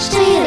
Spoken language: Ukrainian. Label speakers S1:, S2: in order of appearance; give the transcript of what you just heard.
S1: Sweet